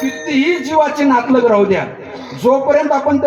कितीही जीवाचे नातलग राहू द्या. जोपर्यंत आपण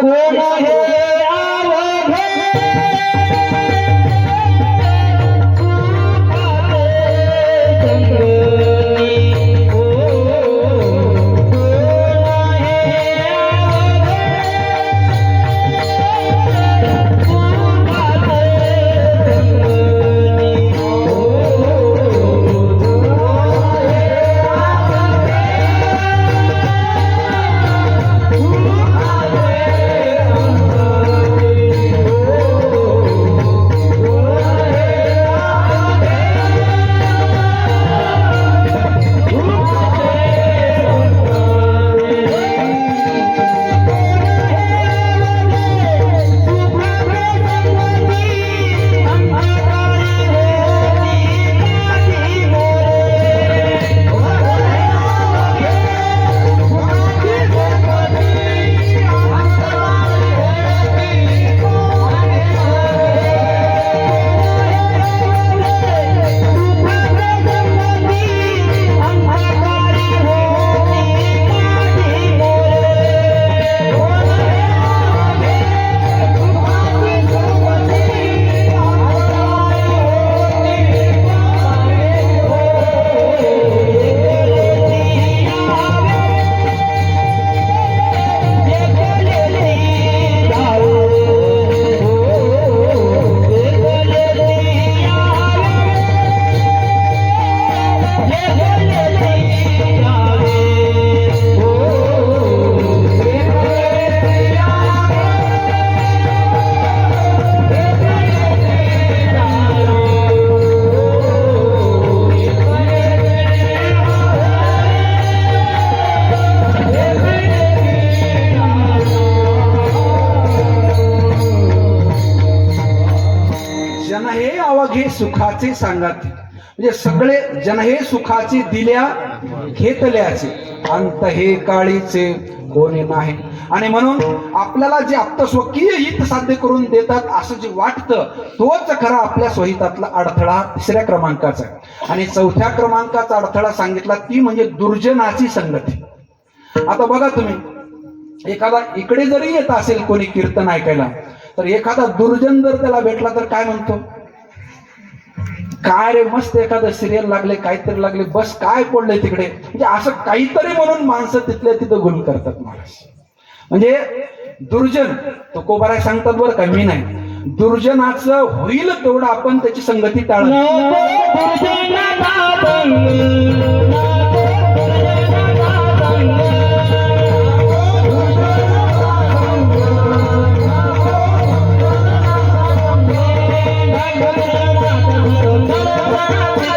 हे सुखाचे सांगाते. म्हणजे सगळे जन हे सुखाचे दिल्या घेतल्याचे. अंत हे काळीचे कोणी नाही. आणि म्हणून आपल्याला जे आप्तस्वकीय हित साध्य करून देतात असं जे वाटतं तोच खरा आपल्या स्वहितातला अडथळा तिसऱ्या क्रमांकाचा आहे. आणि चौथ्या क्रमांकाचा अडथळा सांगितला ती म्हणजे दुर्जनाची संगती. आता बघा तुम्ही एखादा इकडे जरी येत असेल कोणी कीर्तन ऐकायला तर एखादा दुर्जन जर त्याला भेटला तर काय म्हणतो? काय रे मस्त एखादं सिरियल लागले काहीतरी लागले बस काय पडलंय तिकडे? म्हणजे असं काहीतरी म्हणून माणसं तिथल्या तिथं गुण करतात माणूस म्हणजे दुर्जन तो कोबाराय सांगतात बरं का मी नाही. दुर्जनाचं होईल तेवढं आपण त्याची संगती टाळ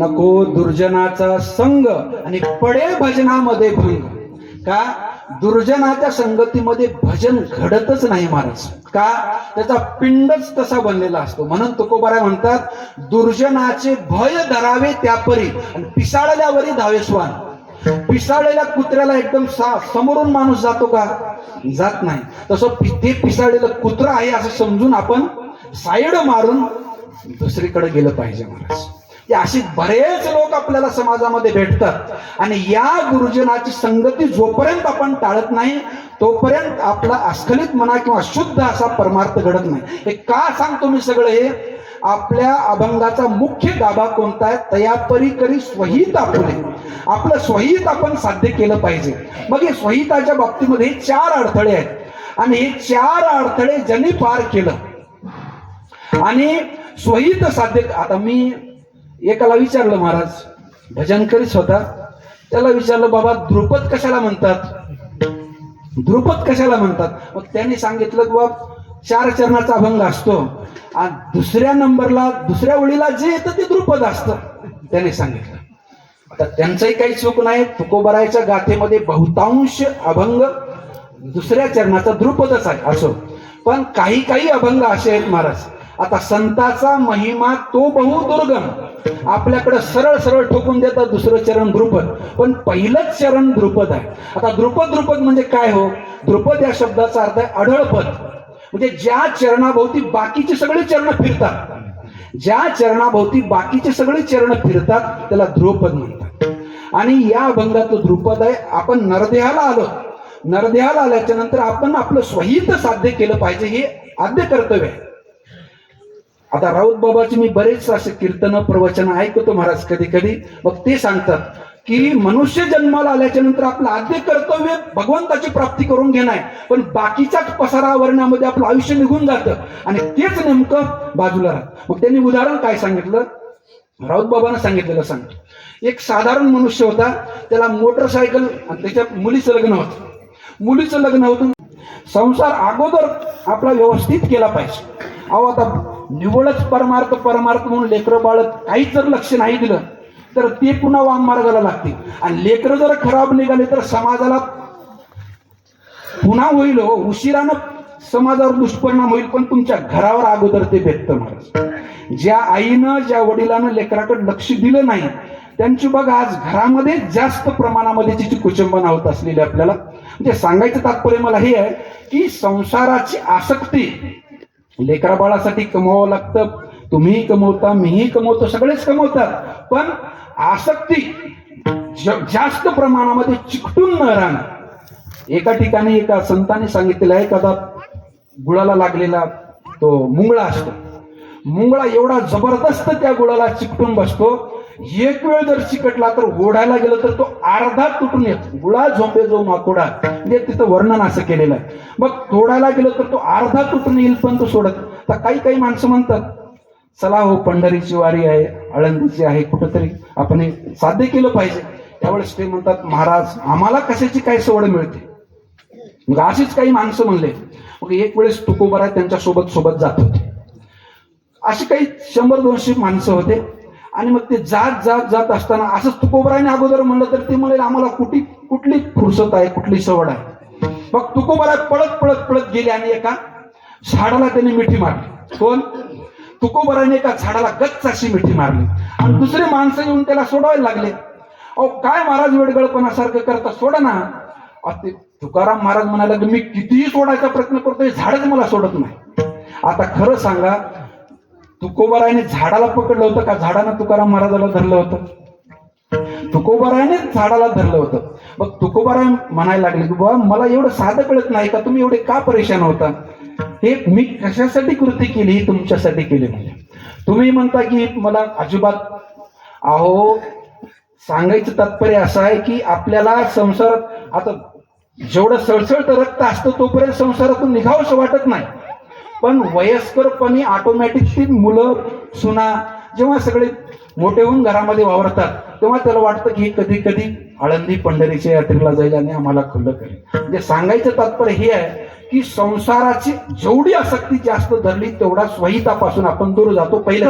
नको दुर्जनाचा संग आणि पडे भजनामध्ये भंग का? दुर्जनाच्या संगतीमध्ये भजन घडतच नाही महाराज. का? त्याचा पिंडच तसा बनलेला असतो. म्हणून तुकोबारा म्हणतात दुर्जनाचे भय धरावे त्यापरी आणि पिसाळल्यावरी धावे स्वान. पिसाळलेल्या कुत्र्याला एकदम सा समोरून माणूस जातो का? जात नाही. तसं ते पिसाळलेलं कुत्र आहे असं समजून आपण साईड मारून दुसरीकडे गेलं पाहिजे महाराज. असे बरेच लोक आपल्याला समाजामध्ये भेटतात. आणि या गुरुजनाची संगती जोपर्यंत आपण टाळत नाही तोपर्यंत आपला अस्खलित म्हणा किंवा शुद्ध असा परमार्थ घडत नाही. हे का सांगतो मी सगळं हे? आपल्या अभंगाचा मुख्य गाभा कोणता आहे? तयापरी करी स्वहित आपले. आपलं स्वहित आपण साध्य केलं पाहिजे. मग हे स्वहिताच्या बाबतीमध्ये चार अडथळे आहेत. आणि हे चार अडथळे ज्यांनी पार केलं आणि स्वहित साध्य आता मी एकाला विचारलं महाराज भजन करीत होता. त्याला विचारलं बाबा द्रुपद कशाला म्हणतात? द्रुपद कशाला म्हणतात? मग त्यांनी सांगितलं की बाबा चार चरणाचा अभंग असतो. आणि दुसऱ्या नंबरला दुसऱ्या ओळीला जे येतं ते द्रुपद असतं. त्याने सांगितलं. आता त्यांचंही काही चूक नाही. तुकोबरायच्या गाथेमध्ये बहुतांश अभंग दुसऱ्या चरणाचा द्रुपदच आहे असो. पण काही काही अभंग असे आहेत महाराज. आता संताचा महिमा तो बहुदुर्गम आपल्याकडे सरळ सरळ ठोकून देतात दुसरं चरण द्रुपद. पण पहिलंच चरण द्रुपद आहे. आता द्रुपद द्रुपद म्हणजे काय हो? द्रुपद या शब्दाचा अर्थ आहे अढळपद म्हणजे ज्या चरणाभोवती बाकीचे सगळे चरण फिरतात ज्या चरणाभोवती बाकीचे सगळे चरण फिरतात त्याला ध्रुपद म्हणतात. आणि या अभंगात ध्रुपद आहे. आपण नरदेहाला आलो. नरदेहाला आल्याच्यानंतर आपण आपलं स्वहित साध्य केलं पाहिजे हे आद्य कर्तव्य आहे. आता राऊत बाबाचे मी बरेच असे कीर्तन प्रवचन ऐकतो महाराज कधी कधी मग ते सांगतात की मनुष्य जन्माला आल्याच्यानंतर आपलं आद्य कर्तव्य भगवंताची प्राप्ती करून घेणं आहे. पण बाकीच्याच पसारावरणामध्ये आपलं आयुष्य निघून जातं. आणि तेच नेमकं बाजूला राहत. मग त्यांनी उदाहरण काय सांगितलं? राऊत बाबांना सांगितलेलं सांग. एक साधारण मनुष्य होता. त्याला मोटरसायकल आणि त्याच्या मुलीचं लग्न होतं. मुलीचं लग्न होतं. संसार अगोदर आपला व्यवस्थित केला पाहिजे. अहो आता निवडच परमार्थ परमार्थ म्हणून लेकरं बाळत काहीच जर लक्ष नाही दिलं तर ते पुन्हा वाम मार्गाला लागतील. आणि लेकरं जर खराब निघाले तर समाजाला पुन्हा होईल हो. उशिरानं समाजावर दुष्परिणाम होईल पण तुमच्या घरावर अगोदर ते भेटतं महाराज ज्या आईनं ज्या वडिलानं लेकराकडे लक्ष दिलं नाही त्यांची बघा आज घरामध्ये जास्त प्रमाणामध्ये तिची कुचंबना होत असलेली आपल्याला म्हणजे सांगायचं तात्पर्य मला हे आहे की संसाराची आसक्ती लेकरा बाळासाठी कमवावं लागतं. तुम्हीही कमवता मीही कमवतो सगळेच कमवतात. पण आसक्ती जास्त प्रमाणामध्ये चिकटून न राहणं. एका ठिकाणी एका संतांनी सांगितलेलं आहे कदा गुळाला लागलेला तो मुंगळा असतो. मुंगळा एवढा जबरदस्त त्या गुळाला चिकटून बसतो एक वेळ जर चिकटला तर ओढायला गेलं तर तो अर्धा तुटून येत. गुळा झोंबे जो माकोडा म्हणजे तिथं वर्णन असं केलेलं आहे. मग तोडायला गेलं तर तो अर्धा तुटून येईल पण तो सोडत. तर काही काही माणसं म्हणतात चला हो पंढरीची वारी आहे आळंदीची आहे कुठंतरी आपण साध्य केलं पाहिजे. त्यावेळेस ते म्हणतात महाराज आम्हाला कशाची काय सवड मिळते? मग अशीच काही माणसं म्हणले. मग एक वेळेस तुकोबरा त्यांच्यासोबत सोबत जात होते. अशी काही शंभर दोनशे माणसं होते. आणि मग ते जात जात जात असताना असंच तुकोबराने अगोदर म्हणलं तर ते म्हणेल आम्हाला कुठली कुठली फुरसत आहे कुठली सवड आहे? मग तुकोबरा पळत पळत पळत गेले आणि एका झाडाला त्याने मिठी मारली. कोण? तुकोबराने एका झाडाला गच्च अशी मिठी मारली. आणि दुसरे माणसं येऊन त्याला सोडवायला लागले. अहो काय महाराज वेडगळपणासारखं करता? सोडा ना. ते तुकाराम महाराज म्हणाले की मी कितीही सोडायचा प्रयत्न करतोय झाडच मला सोडत नाही. आता खरं सांगा तुकोबरायने झाडाला पकडलं होतं का? झाडानं तुकाराम महाराजाला धरलं होतं. तुकोबरायने झाडाला धरलं होतं. मग तुकोबाराय म्हणायला लागले की बाबा मला एवढं साधं कळत नाही का? तुम्ही एवढे का परेशान होता? हे मी कशासाठी कृती केली? ही तुमच्यासाठी केली म्हणजे. तुम्ही म्हणता की मला अजिबात अहो सांगायचं तात्पर्य असं आहे की आपल्याला संसारात आता जेवढं सळसळतं रक्त असतं तोपर्यंत संसारातून निघावंसं वाटत नाही. पण वयस्करपणी ऑटोमॅटिक ती मुलं सुना जेव्हा सगळे मोठे होऊन घरामध्ये वावरतात तेव्हा त्याला वाटतं की हे कधी कधी आळंदी पंढरीच्या यात्रेला जाईल आणि आम्हाला खुल्लं करेल. म्हणजे सांगायचं तात्पर्य हे आहे की संसाराची जेवढी आसक्ती जास्त धरली तेवढा स्वहितापासून आपण दूर जातो पहिलं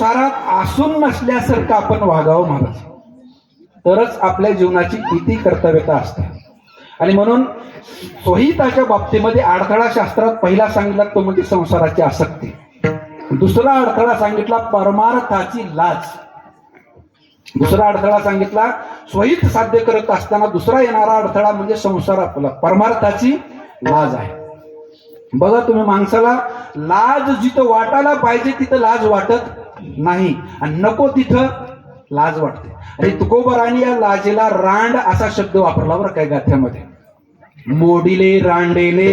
संसारात असून नसल्यासारखं आपण वागावं महाराज. तरच आपल्या जीवनाची किती कर्तव्यता असते. आणि म्हणून स्वहिताच्या बाबतीमध्ये अडथळा शास्त्रात पहिला सांगितला तो म्हणजे संसाराची आसक्ती. दुसरा अडथळा सांगितला परमार्थाची लाज. दुसरा अडथळा सांगितला स्वहित साध्य करत असताना दुसरा येणारा अडथळा म्हणजे संसार आपला. परमार्थाची लाज आहे. बघा तुम्ही माणसाला लाज जिथं वाटायला पाहिजे तिथं लाज वाटत नाही. आणि नको तिथं लाज वाटते. आणि तुकोबराने या लाजेला रांड असा शब्द वापरला बरं काय गाथ्यामध्ये. मोडिले रांडेले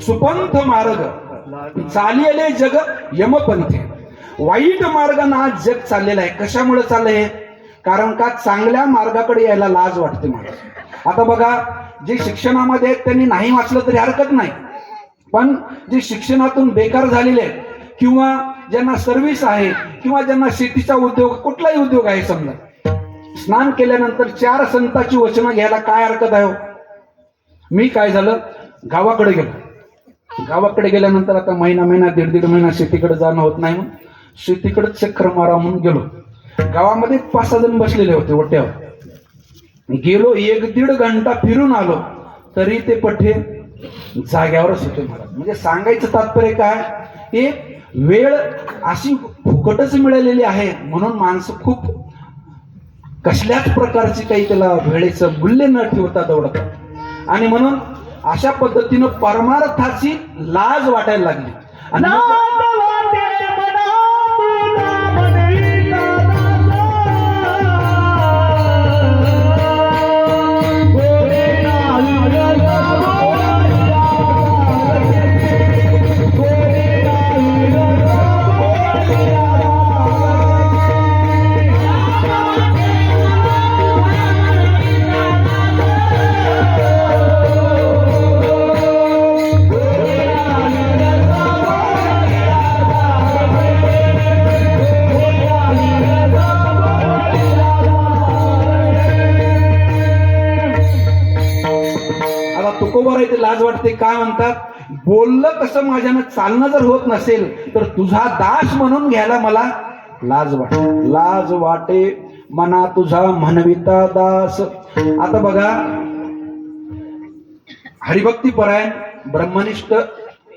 सुपंथ मार्ग. चालियले जग यमपंथे. वाईट मार्ग ना जग चाललेला आहे. कशामुळे चाललंय कारण का चांगल्या मार्गाकडे यायला लाज वाटते मला आता बघा जे शिक्षणामध्ये आहेत त्यांनी नाही वाचलं तरी हरकत नाही. पण जे शिक्षणातून बेकार झालेले आहेत किंवा ज्यांना सर्व्हिस आहे किंवा ज्यांना शेतीचा उद्योग कुठलाही उद्योग आहे समजा. स्नान केल्यानंतर चार संतांची वचनं घ्यायला काय हरकत आहे हो? मी काय झालं? गावाकडे गेलो. गावाकडे गेल्यानंतर आता महिना महिना दीड दीड महिना शेतीकडे जाणं होत नाही म्हणून शेतीकडे चक्कर मारा म्हणून गेलो. गावामध्ये पाच सहा जण बसलेले होते वट्यावर गेलो एक दीड घंटा फिरून आलो तरी ते पठ्ठे जाग्यावरच होते मला म्हणजे सांगायचं तात्पर्य काय? एक वेळ अशी फुकटच मिळालेली आहे म्हणून माणसं खूप कसल्याच प्रकारची काही त्याला वेळेचं मूल्य न ठेवता दौडतात. आणि म्हणून अशा पद्धतीनं परमार्थाची लाज वाटायला लागली. आणि म्हणतात बोललं कसं माझ्यानं चालणं जर होत नसेल तर तुझा दास म्हणून घ्यायला मला लाज वाटे लाज वाटे मना तुझा म्हणविता दास. आता बघा हरिभक्ती परायण ब्रह्मनिष्ठ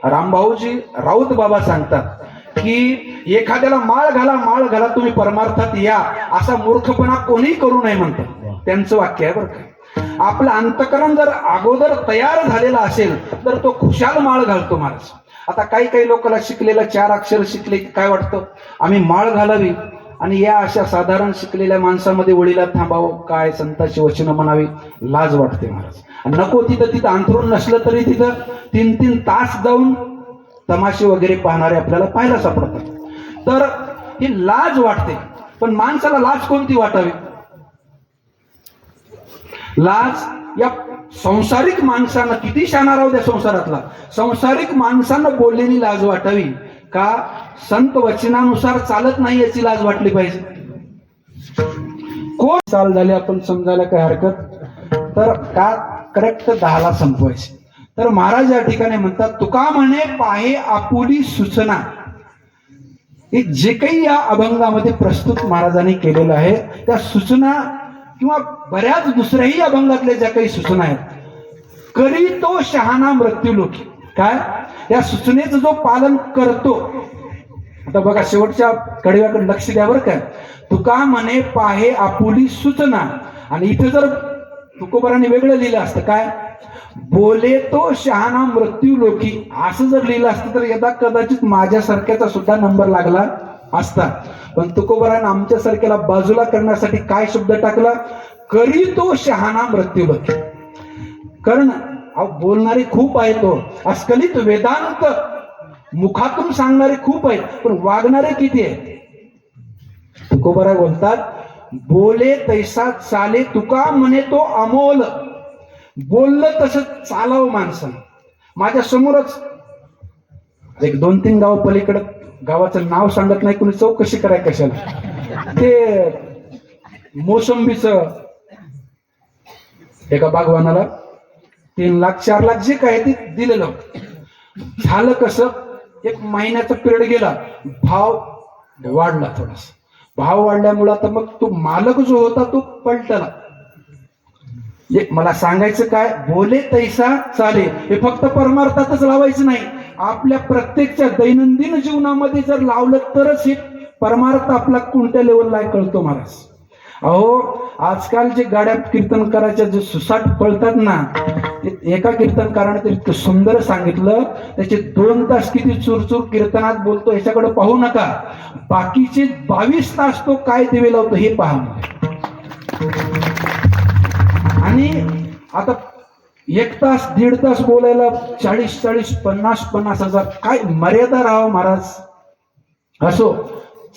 रामभाऊजी राऊत बाबा सांगतात की एखाद्याला माळ घाला माळ घाला तुम्ही परमार्थात या. असा मूर्खपणा कोणी करू नये म्हणतात. त्यांचं वाक्य आहे बरं का. आपलं अंतकरण जर अगोदर तयार झालेला असेल तर तो खुशाल माळ घालतो महाराज. आता काही काही लोकांना शिकलेलं चार अक्षर शिकले की काय वाटतं? आम्ही माळ घालावी आणि या अशा साधारण शिकलेल्या माणसामध्ये वडीला थांबावं काय संताची वचनं म्हणावी लाज वाटते महाराज. नको तिथं तिथं अंथरून नसलं तरी तिथं तीन तीन तास जाऊन तमाशे वगैरे पाहणारे आपल्याला पाहायला सापडतात. तर ही लाज वाटते. पण माणसाला लाज कोणती वाटावी? लाज या संसारिक माणसानं किती शाना राहू द्या संसारातला. संसारिक माणसानं बोललेली लाज वाटावी. का संत वचनानुसार चालत नाही याची लाज वाटली पाहिजे? कोण चाल झाली आपण समजायला काय हरकत? तर का करेक्ट दहाला संपवायचे. तर महाराज या ठिकाणी म्हणतात तुका म्हणे पाहे आपुली सूचना. हे जे काही या अभंगामध्ये प्रस्तुत महाराजांनी केलेलं आहे त्या सूचना किंवा बऱ्याच दुसऱ्याही अभंगातल्या ज्या काही सूचना आहेत करी तो शहाणा मृत्यूलोकी काय? या सूचनेचं जो पालन करतो आता बघा शेवटच्या कडव्याकडे लक्ष द्या बरं काय तुका म्हणे पाहे आपुली सूचना. आणि इथं जर तुकोबराने वेगळं लिहिलं असतं काय? बोले तो शहाणा मृत्यू लोकी. असं जर लिहिलं असतं तर यदा कदाचित माझ्यासारख्याचा सुद्धा नंबर लागला. असतात पण तुकोबराने आमच्यासारख्याला बाजूला करण्यासाठी काय शब्द टाकला? करी तो शहाणा मृत्यू लोकी कारण अहो, बोलणारे खूप आहे तो हो. अस्खलित वेदांत मुखातून सांगणारे खूप आहेत. पण वागणारे किती आहेत? तुकोबरा बोलतात बोले तैसा चाले तुका म्हणे तो अमोल. बोललं तसं चालावं माणसं. माझ्या समोरच एक दोन तीन गाव पलीकडं गावाचं नाव सांगत नाही कुणी चौकशी कराय कशाला? ते मोसंबीच एका बागवानाला तीन लाख चार लाख जे काय ते दिलेलं झालं कसं? एक महिन्याचा पिरियड गेला भाव वाढला थोडासा. भाव वाढल्यामुळं आता मग तो मालक जो होता तो पलटला. मला सांगायचं काय? बोले तैसा चाले. हे फक्त परमार्थातच लावायचं नाही. आपल्या प्रत्येकच्या दैनंदिन जीवनामध्ये जर लावलं तरच हे परमार्थ आपला कोणत्या लेवलला कळतो महाराज. अहो आजकाल जे गाड्या कीर्तन करायच्या जे सुसाट पळतात ना ते एका कीर्तनकाराने तर इतकं सुंदर सांगितलं त्याचे दोन तास किती चुरचूर कीर्तनात बोलतो याच्याकडे पाहू नका. बाकीचे बावीस तास तो काय दिवे लावतो हे पहा. आणि आता एक तास दीड तास बोलायला चाळीस चाळीस पन्नास पन्नास हजार काय मर्यादा राहा महाराज? असो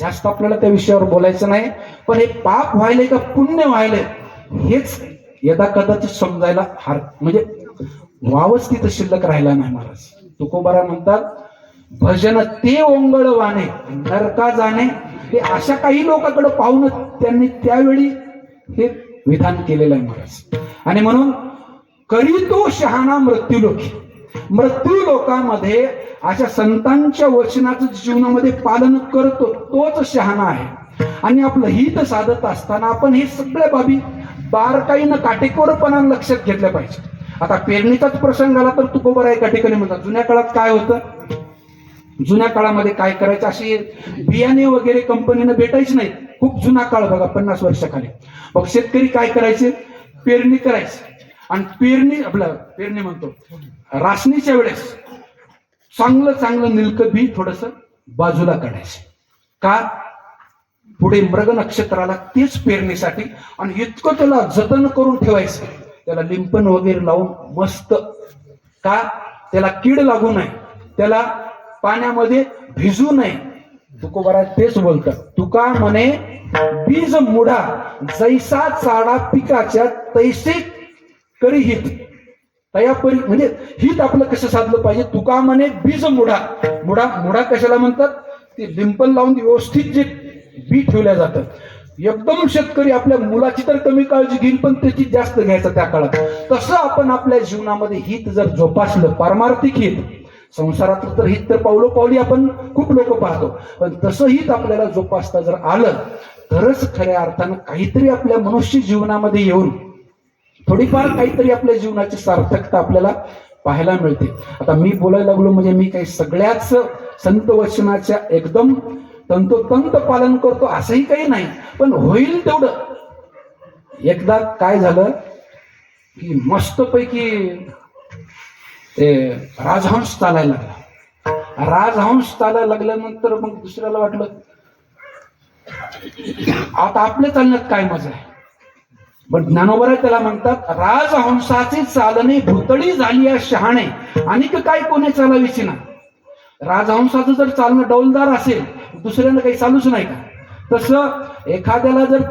जास्त आपल्याला त्या विषयावर बोलायचं नाही पण हे पाप व्हायले का पुण्य व्हायले हेच यदा कदाचित समजायला हार म्हणजे वावच तिथं शिल्लक राहिला नाही महाराज. तुकोबारा म्हणतात भजन ते ओंगळ वाणे नरका जाणे हे अशा काही लोकांकडे पाहून त्यांनी त्यावेळी हे विधान केलेलं आहे महाराज. आणि म्हणून करी तो शहाणा मृत्यू लोकी? मृत्यू अशा संतांच्या वचनाचं जीवनामध्ये पालन करतो तोच शहाणा आहे. आणि आपलं हित साधत असताना आपण हे सगळ्या बाबी बारकाईनं काटेकोरपणानं लक्षात घेतल्या पाहिजे. आता पेरणीचाच प्रसंग आला तर तुकोबर एका ठिकाणी म्हणतात जुन्या काळात काय होतं? जुन्या काळामध्ये काय करायचं? अशी बियाणे वगैरे कंपनीनं भेटायची नाही खूप जुना काळ बघा पन्नास वर्षाखाली. मग शेतकरी काय करायचे? पेरणी करायचे. आणि पेरणी आपलं पेरणी म्हणतो. रासणीच्या वेळेस चांगलं चांगलं निलकं बी थोडस बाजूला काढायचं. का? पुढे मृग नक्षत्राला तेच पेरणीसाठी आणि इतकं त्याला जतन करून ठेवायचं. त्याला लिंपण वगैरे लावून मस्त. का? त्याला कीड लागू नये. त्याला पाण्यामध्ये भिजू नये. तुकोबारा तेच बोलतात. तुका म्हणे बीज मुडा जैसा चाडा पिकाच्या तैसे करी हित. तयापरी म्हणजे हित आपलं कसं साधलं पाहिजे? तुका म्हणे बीज मुडा मुडा मुडा कशाला म्हणतात? ते डिंपल लावून व्यवस्थित जे बी ठेवल्या जातात. एकदम शेतकरी आपल्या मुलाची तर कमी काळजी घेईल पण त्याची जास्त घ्यायचं त्या काळात. तसं आपण आपल्या जीवनामध्ये हित जर जोपासलं पारमार्थिक हित संसारातलं तर हित तर पावलो पावली आपण खूप लोक पाहतो. पण तसं हित आपल्याला जोपासता जर आलं तरच खऱ्या अर्थानं काहीतरी आपल्या मनुष्य जीवनामध्ये येऊन थोडीफार काहीतरी आपल्या जीवनाची सार्थकता आपल्याला पाहायला मिळते. आता मी बोलायला लागलो म्हणजे मी काही सगळ्याच संत वचनाच्या एकदम तंतोतंत पालन करतो असंही काही नाही. पण होईल तेवढं. एकदा काय झालं की मस्तपैकी ते राजहंस चालायला लागला. राजहंस चालायला लागल्यानंतर मग दुसऱ्याला वाटलं आता आपल्या चालण्यात काय मजा आहे? पण ज्ञानोबर त्याला म्हणतात राजहंसाचे चालणे भुतळी झाली आहे शहाणे. आणि काय कोणी चालावीची ना राजहंसाचं जर चालणं डौलदार असेल दुसऱ्याला काही चालूच नाही का? तसं एखाद्याला जर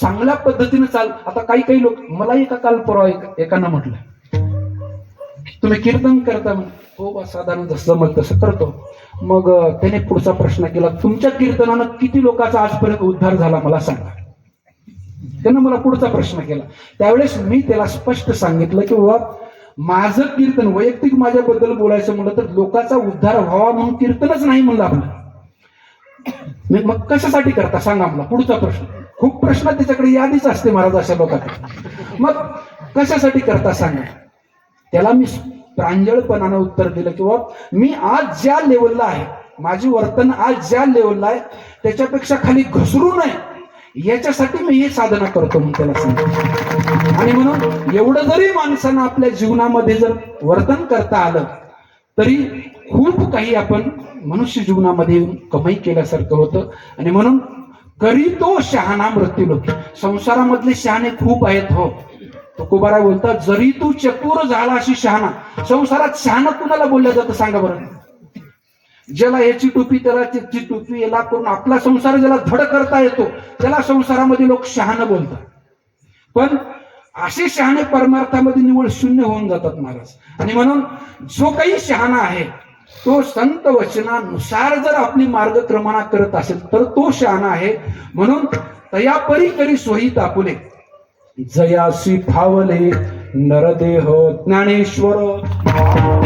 चांगल्या पद्धतीने चाल आता काही काही लोक मला एका काल परवा एक- एकानं म्हटलं. तुम्ही कीर्तन करता हो बा साधारण जसं मग तसं करतो. मग त्याने पुढचा प्रश्न केला तुमच्या कीर्तनानं किती लोकांचा आजपर्यंत उद्धार झाला मला सांगा. त्यानं मला पुढचा प्रश्न केला. त्यावेळेस मी त्याला स्पष्ट सांगितलं की बाबा माझं कीर्तन वैयक्तिक माझ्याबद्दल बोलायचं म्हणलं तर लोकांचा उद्धार व्हावा म्हणून कीर्तनच नाही म्हणलं आपलं. मग कशासाठी करता? सांगा मला. पुढचा प्रश्न. खूप प्रश्न त्याच्याकडे यादीच असते महाराज अशा लोकांकडे मग कशासाठी करता सांगा? त्याला मी प्रांजळपणानं उत्तर दिलं किंवा मी आज ज्या लेवलला आहे माझी वर्तन आज ज्या लेवलला आहे त्याच्यापेक्षा खाली घसरू नये. याच्यासाठी मी ही साधना करतो म्हणून त्याला सांगतो. आणि म्हणून एवढं जरी माणसानं आपल्या जीवनामध्ये जर वर्तन करता आलं तरी खूप काही आपण मनुष्य जीवनामध्ये येऊन कमाई केल्यासारखं होतं. आणि म्हणून करी तो शहाणा मृत्यू लोक संसारामधले शहाणे खूप आहेत हो. तुकोबारा बोलतात जरी तू चतुर झाला अशी शहाणा संसारात शहाणा कुणाला बोललं जातं सांगा बरं? ज्याला याची टोपी त्याला त्याची टोपी याला करून आपला संसार ज्याला धड करता येतो त्याला संसारामध्ये लोक शहाणं बोलतात. पण असे शहाणे परमार्थामध्ये निवड शून्य होऊन जातात महाराज. आणि म्हणून जो काही शहाणा आहे तो संत वचनानुसार जर आपली मार्गक्रमणा करत असेल तर तो शहाणा आहे. म्हणून तयापरी करी सोयी तापुले. जयासी फावले नरदेह ज्ञानेश्वर.